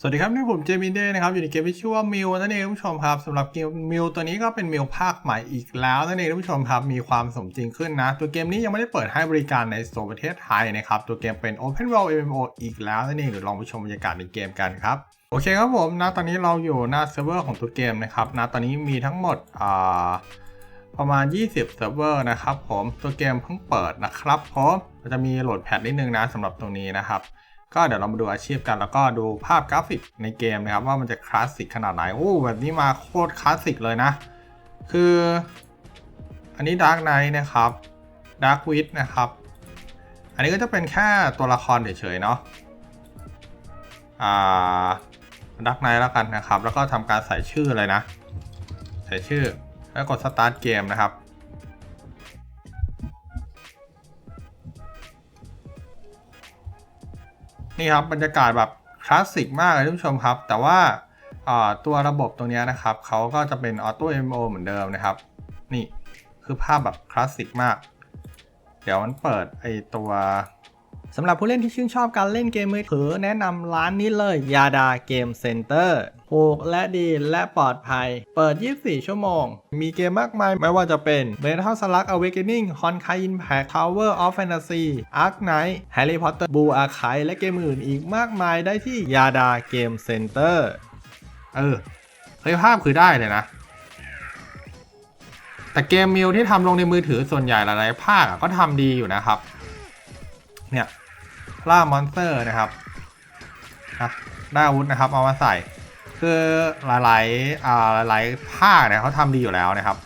สวัสดีครับ นี่ผมเจมินเดย์นะครับ อยู่ในเกมที่ชื่อว่ามิวนั่นเองท่านผู้ชมครับสำหรับเกมมิวตัวนี้ก็เป็นมิวภาคใหม่อีกแล้วนั่นเองท่านผู้ชมครับ มีความสมจริงขึ้นนะ ตัวเกมนี้ยังไม่ได้เปิดให้บริการในโซนประเทศไทยนะครับ ตัวเกมเป็น Open World MMO อีกแล้วนั่นเองเดี๋ยวลองไปชมบรรยากาศในเกมกันครับโอเคครับผมนะตอนนี้เราอยู่หน้าเซิร์ฟเวอร์ของตัวเกมนะครับนะตอนนี้มีทั้งหมดอ่าประมาณ 20 เซิร์ฟเวอร์นะครับผมตัวเกมเพิ่งเปิดนะครับผมจะมีโหลดแพทนิดนึงนะสำหรับตรงนี้นะครับ ก็เดี๋ยวเรามาดูอาชีพกัน แล้วก็ดูภาพกราฟิกในเกมนะครับ ว่ามันจะคลาสสิกขนาดไหนโอ้แบบนี้มาโคตรคลาสสิกเลยนะ คือ อันนี้ Dark Knight นะครับ Dark Witch นะครับ อันนี้ก็จะเป็นแค่ตัวละครเฉยๆเนาะอ่า Dark Knight แล้วกันนะครับ แล้วก็ทำการใส่ชื่อเลยนะ ใส่ชื่อแล้วกด Start เกมนะครับ นี่ครับบรรยากาศแบบคลาสสิกมากเลยท่านผู้ชมครับ แต่ว่าตัวระบบตรงนี้นะครับเขาก็จะเป็นออโต้ MO เหมือนเดิมนะครับ นี่คือภาพแบบคลาสสิกมาก เดี๋ยวมันเปิดไอตัว สำหรับผู้เล่นที่ชื่นชอบการเล่นเกมมือถือแนะนำร้านนี้เลยยาดาเกมเซ็นเตอร์ถูกและดีและปลอดภัย เปิด 24 ชั่วโมง มีเกมมากมาย ไม่ว่าจะเป็น Metal Slug Awakening Honkai Impact Tower of Fantasy Ark Knight Harry Potter Blue Archive และเกมอื่นอีกมากมายได้ที่ยาดาเกมเซ็นเตอร์เออเฮ้ยภาพคือได้เลยนะ แต่เกมมิวที่ทำลงในมือถือส่วนใหญ่หลายๆภาคก็ทำดีอยู่นะครับ เนี่ยล่ามอนสเตอร์นะครับนะได้อาวุธนะครับเอามาใส่ คือหลายๆอ่าหลายๆภาคเนี่ยเขาทำดีอยู่แล้วนะครับ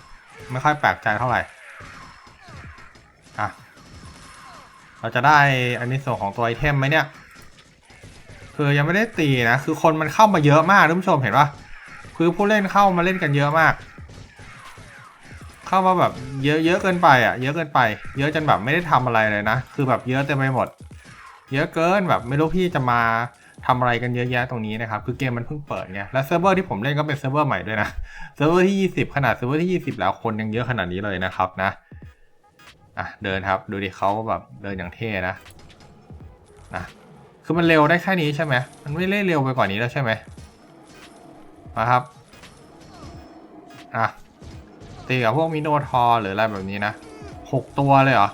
ไม่ค่อยแปลกใจเท่าไหร่อะเราจะได้อันนี้ส่วนของตัวไอเทมไหมเนี่ย คือยังไม่ได้ตีนะ คือคนมันเข้ามาเยอะมากท่านผู้ชมเห็นปะคือผู้เล่นเข้ามาเล่นกันเยอะมาก เข้ามาแบบเยอะเยอะเกินไปอะ เยอะเกินไป เยอะจนแบบไม่ได้ทำอะไรเลยนะ คือแบบเยอะเต็มไปหมด เยอะเกินแบบไม่รู้พี่จะมาทำอะไรกันเยอะแยะตรงนี้นะครับ คือเกมมันเพิ่งเปิดไง และเซิร์ฟเวอร์ที่ผมเล่นก็เป็นเซิร์ฟเวอร์ใหม่ด้วยนะ เซิร์ฟเวอร์ที่ 20 ขนาดเซิร์ฟเวอร์ที่ 20 แล้วคนยังเยอะขนาดนี้เลยนะครับนะ อะเดินครับ ดูดิเขาแบบเดินอย่างเท่นะนะคือมันเร็วได้แค่นี้ใช่ไหมมันไม่ได้เร็วไปกว่านี้แล้วใช่ไหมมาครับ อะ ตีกับพวกมิโนทอร์หรืออะไรแบบนี้นะหกตัวเลยเหรอ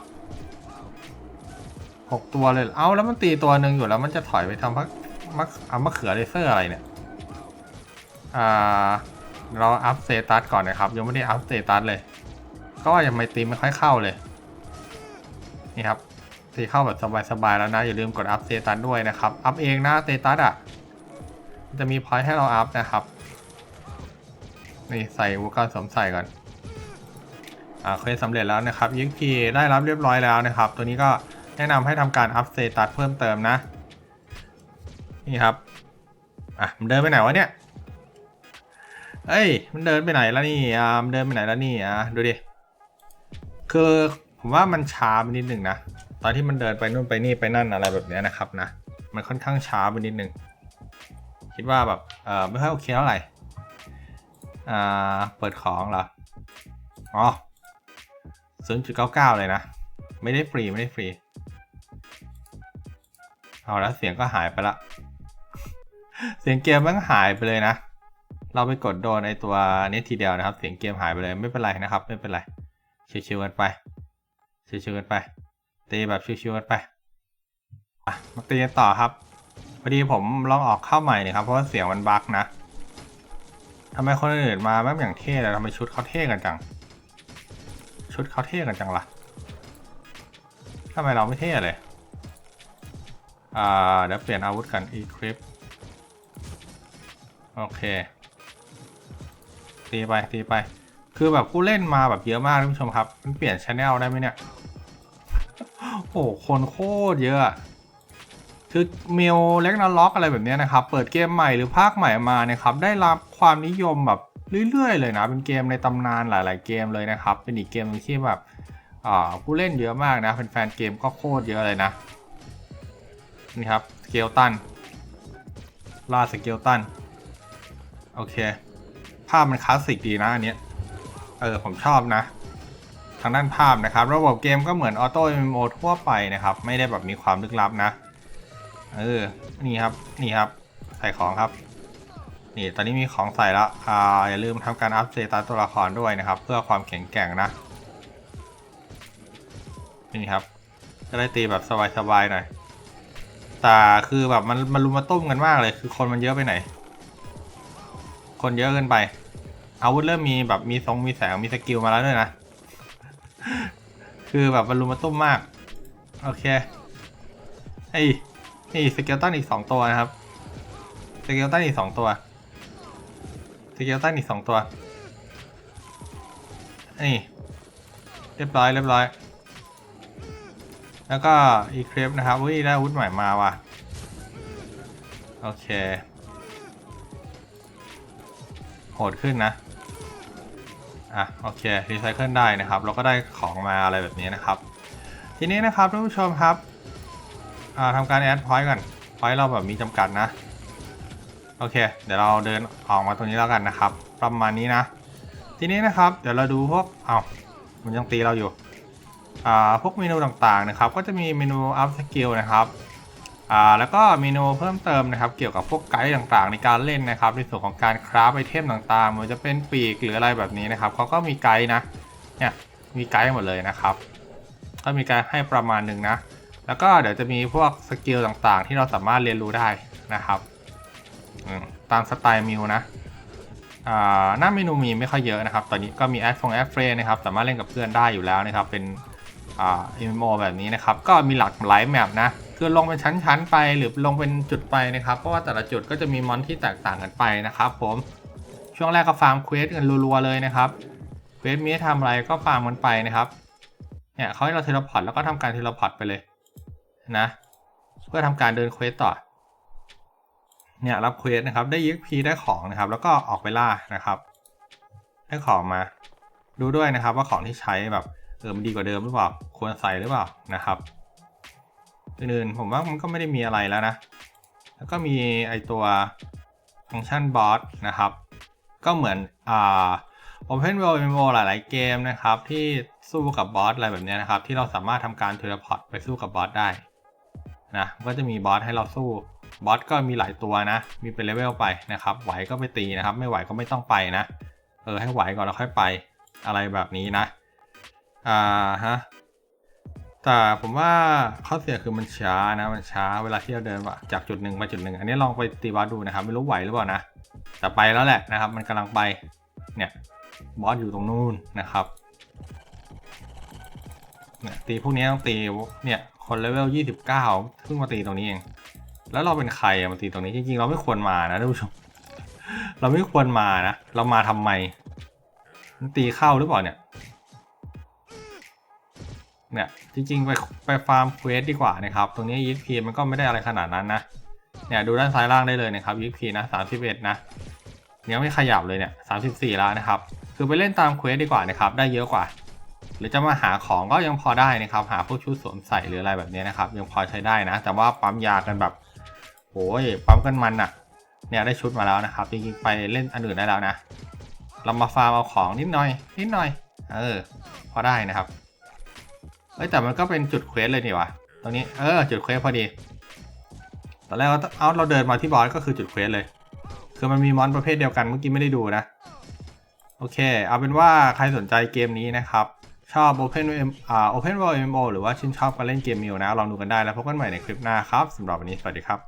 หกตัวเลย เอ้าแล้วมันตีตัวหนึ่งอยู่แล้วมันจะถอยไปทำพักมักเอามะเขือเลเซอร์อะไรเนี่ย อ่า เราอัพเตตัสก่อนนะครับ ยังไม่ได้อัพเตตัสเลย ก็ยังไม่ตีไม่ค่อยเข้าเลย นี่ครับ ตีเข้าแบบสบายๆแล้วนะ อย่าลืมกดอัพเตตัสด้วยนะครับ อัพเองนะเตตัสอะ จะมีพอยต์ให้เราอัพนะครับ นี่ใส่อุปกรณ์สวมใส่ก่อน อ่าเคยสำเร็จแล้วนะครับยิงพีได้รับเรียบร้อยแล้วนะครับ ตัวนี้ก็แนะนำให้ทำการอัพสเตตัสเพิ่มเติมนะ นี่ครับ อะ มันเดินไปไหนวะเนี่ย เอ้ย มันเดินไปไหนแล้วนี่ อ่า มันเดินไปไหนแล้วนี่ อะ ดูดิ คือผมว่ามันช้าไปนิดหนึ่งนะ ตอนที่มันเดินไปนู่นไปนี่ไปนั่นอะไรแบบเนี้ยนะครับนะ มันค่อนข้างช้าไปนิดหนึ่ง คิดว่าแบบ เออไม่ค่อยโอเคเท่าไหร่ อ่า เปิดของเหรอ อ๋อ 0.99 เลยนะ ไม่ได้ฟรี ไม่ได้ฟรี เอาแล้วเสียงก็หายไปละ เสียงเกมมันหายไปเลยนะ เราไปกดโดนไอตัวนี้ทีเดียวนะครับ เสียงเกมหายไปเลยไม่เป็นไรนะครับ ไม่เป็นไร ชิวๆกันไป ชิวๆกันไป ตีแบบชิวๆกันไปมาตีกันต่อครับพอดีผมลองออกเข้าใหม่เนี่ยครับเพราะว่าเสียงมันบั๊กนะทำไมคนอื่นมาแบบอย่างเท่เลยทำไมชุดเขาเท่กันจัง ชุดเขาเท่กันจังละ่ะทำไมเราไม่เท่เลย อ่า เดี๋ยวเปลี่ยนอาวุธกัน equip โอเค ตีไป ตีไป คือแบบผู้เล่นมาแบบเยอะมากท่านผู้ชมครับ มันเปลี่ยนชแนลได้ไหมเนี่ย โอ้โหคนโคตรเยอะคือเมลเล็กนาล็อกอะไรแบบนี้นะครับ เปิดเกมใหม่หรือภาคใหม่มาเนี่ยครับ ได้รับความนิยมแบบ เรื่อยๆเลยนะ เป็นเกมในตำนานหลาย ๆ เกมเลยนะครับ เป็นอีกเกมหนึงที่แบบผู้เล่นเยอะมากนะเป็นแฟนเกมก็โคตรเยอะเลยนะ นี่ครับสเกลตันล่าสเกลตันโอเค ภาพมันคลาสสิกดีนะอันเนี้ยเออผมชอบนะ ทางด้านภาพนะครับ ระบบเกมก็เหมือนออโต้ MMO ทั่วไปนะครับ ไม่ได้แบบมีความลึกลับนะ เออ นี่ครับ นี่ครับ ใส่ของครับ นี่ตอนนี้มีของใส่แล้วอ่าอย่าลืมทำการอัพเตตัสตัวละครด้วยนะครับ เพื่อความแข็งแกร่งนะนี่ครับจะได้ตีแบบสบายๆหน่อยแต่คือแบบมันมันรุมมาตุ้มกันมากเลย คือคนมันเยอะไปไหน คนเยอะเกินไป อาวุธเริ่มมีแบบมีทรงมีแสงมีสกิลมาแล้วด้วยนะ คือแบบมันรุมมาตุ้มมาก โอเคไอ้นี่สเกลตันอีกสองตัวนะครับสเกลตันอีกสองตัว สเกลตันอีกสองตัว นี่ เรียบร้อยเรียบร้อย แล้วก็อีเครปนะครับอุ้ยได้อาวุธใหม่มาว่ะ โอเค โหดขึ้นนะ อะ โอเค รีไซเคิลได้นะครับ เราก็ได้ของมาอะไรแบบนี้นะครับ ทีนี้นะครับท่านผู้ชมครับทำการแอดพอยต์ก่อนพอยต์เราแบบมีจำกัดนะ โอเค เดี๋ยวเราเดินออกมาตรงนี้แล้วกันนะครับ ประมาณนี้นะ ทีนี้นะครับ เดี๋ยวเราดูพวกเอา้ามันยังตีเราอยู่อ่าพวกเมนูต่างๆนะครับ ก็จะมีเมนูอัพสกิลนะครับอ่าแล้วก็เมนูเพิ่มเติมนะครับ เกี่ยวกับพวกไกด์ต่างๆ ในการเล่นนะครับ ในส่วนของการคราฟไอเทมต่างๆไมันจะเป็นปีกหรืออะไรแบบนี้นะครับเขาก็มีไกด์นะเนี่ยมีไกด์หมดเลยนะครับ ก็มีการให้ประมาณหนึ่งนะ แล้วก็เดี๋ยวจะมีพวกสกิลต่างๆ ที่เราสามารถเรียนรู้ได้นะครับ ตามสไตล์มิวนะหน้าเมนูมีไม่ค่อยเยอะนะครับ ตอนนี้ก็มีแอดฟงแอดเฟรนนะครับ สามารถเล่นกับเพื่อนได้อยู่แล้วนะครับ เป็นอ่า MMO แบบนี้นะครับ ก็มีหลากหลายแมปนะ คือลงเป็นชั้นๆไปหรือลงเป็นจุดไปนะครับ เพราะว่าแต่ละจุดก็จะมีมอนที่แตกต่างกันไปนะครับผม ช่วงแรกก็ฟาร์มเควสกันรัวๆเลยนะครับ เควสมีให้ทำอะไรก็ฟาร์มกันไปนะครับ เนี่ยเขาให้เราเทเลพอร์ตแล้วก็ทำการเทเลพอร์ตไปเลยนะ เพื่อทำการเดินเควสต่อ เนี่ยรับเควสนะครับได้ EXP ได้ของนะครับ แล้วก็ออกไปล่านะครับ ได้ของมา ดูด้วยนะครับว่าของที่ใช้แบบเออมันดีกว่าเดิมหรือเปล่า ควรใส่หรือเปล่านะครับอื่นๆผมว่ามันก็ไม่ได้มีอะไรแล้วนะ แล้วก็มีไอตัวฟังก์ชันบอสนะครับ ก็เหมือนอ่า Open World MMO หลาย ๆ เกมนะครับ ที่สู้กับบอสอะไรแบบเนี้ยนะครับ ที่เราสามารถทำการเทเลพอร์ตไปสู้กับบอสได้นะก็จะมีบอสให้เราสู้ บอสก็มีหลายตัวนะ มีเป็นเลเวลไปนะครับ ไหวก็ไปตีนะครับ ไม่ไหวก็ไม่ต้องไปนะ เออให้ไหวก่อนแล้วค่อยไป อะไรแบบนี้นะ อ่าฮะ แต่ผมว่าข้อเสียคือมันช้านะ มันช้าเวลาที่เราเดินจากจุดหนึ่งไปจุดหนึ่ง อันนี้ลองไปตีบอสดูนะครับ ไม่รู้ไหวหรือเปล่านะ แต่ไปแล้วแหละนะครับ มันกำลังไป เนี่ยบอสอยู่ตรงนู้นนะครับเนี่ยตีพวกนี้ต้องตีเนี่ยคนเลเวลยี่สิบเก้าเพิ่งมาตีตรงนี้เอง แล้วเราเป็นใครอะมาตีตรงนี้จริงๆ เราไม่ควรมานะท่านผู้ชม เราไม่ควรมานะ เรามาทำไมตีเข้าหรือเปล่าเนี่ย เนี่ยจริงๆ ไปไปฟาร์มเควสดีกว่านะครับ ตรงนี้ EXP มันก็ไม่ได้อะไรขนาดนั้นนะ เนี่ยดูด้านซ้ายล่างได้เลยนะครับ EXP นะ31นะยังไม่ขยับเลยเนี่ย34แล้วนะครับ คือไปเล่นตามเควสดีกว่านะครับ ได้เยอะกว่า หรือจะมาหาของก็ยังพอได้นะครับ หาพวกชุดสวมใส่หรืออะไรแบบนี้นะครับ ยังพอใช้ได้นะ แต่ว่าปั๊มยากันแบบ โอ้ยปั๊มกันมันอะเนี่ยได้ชุดมาแล้วนะครับจริงๆไปเล่นอันอื่นได้แล้วนะ เรามาฟาร์มเอาของนิดหน่อย นิดหน่อย เออ พอได้นะครับเอ้ยแต่มันก็เป็นจุดเควสเลยนี่วะตรงนี้เออจุดเควสพอดี ตอนแรกเราเอาเราเดินมาที่บอสก็คือจุดเควสเลย คือมันมีมอนประเภทเดียวกันเมื่อกี้ไม่ได้ดูนะ โอเค เอาเป็นว่าใครสนใจเกมนี้นะครับ ชอบ Open M อ่า Open World MMO หรือว่าชื่นชอบการเล่นเกมมิวนะลองดูกันได้แล้วพบกันใหม่ในคลิปหน้าครับสำหรับวันนี้สวัสดีครับ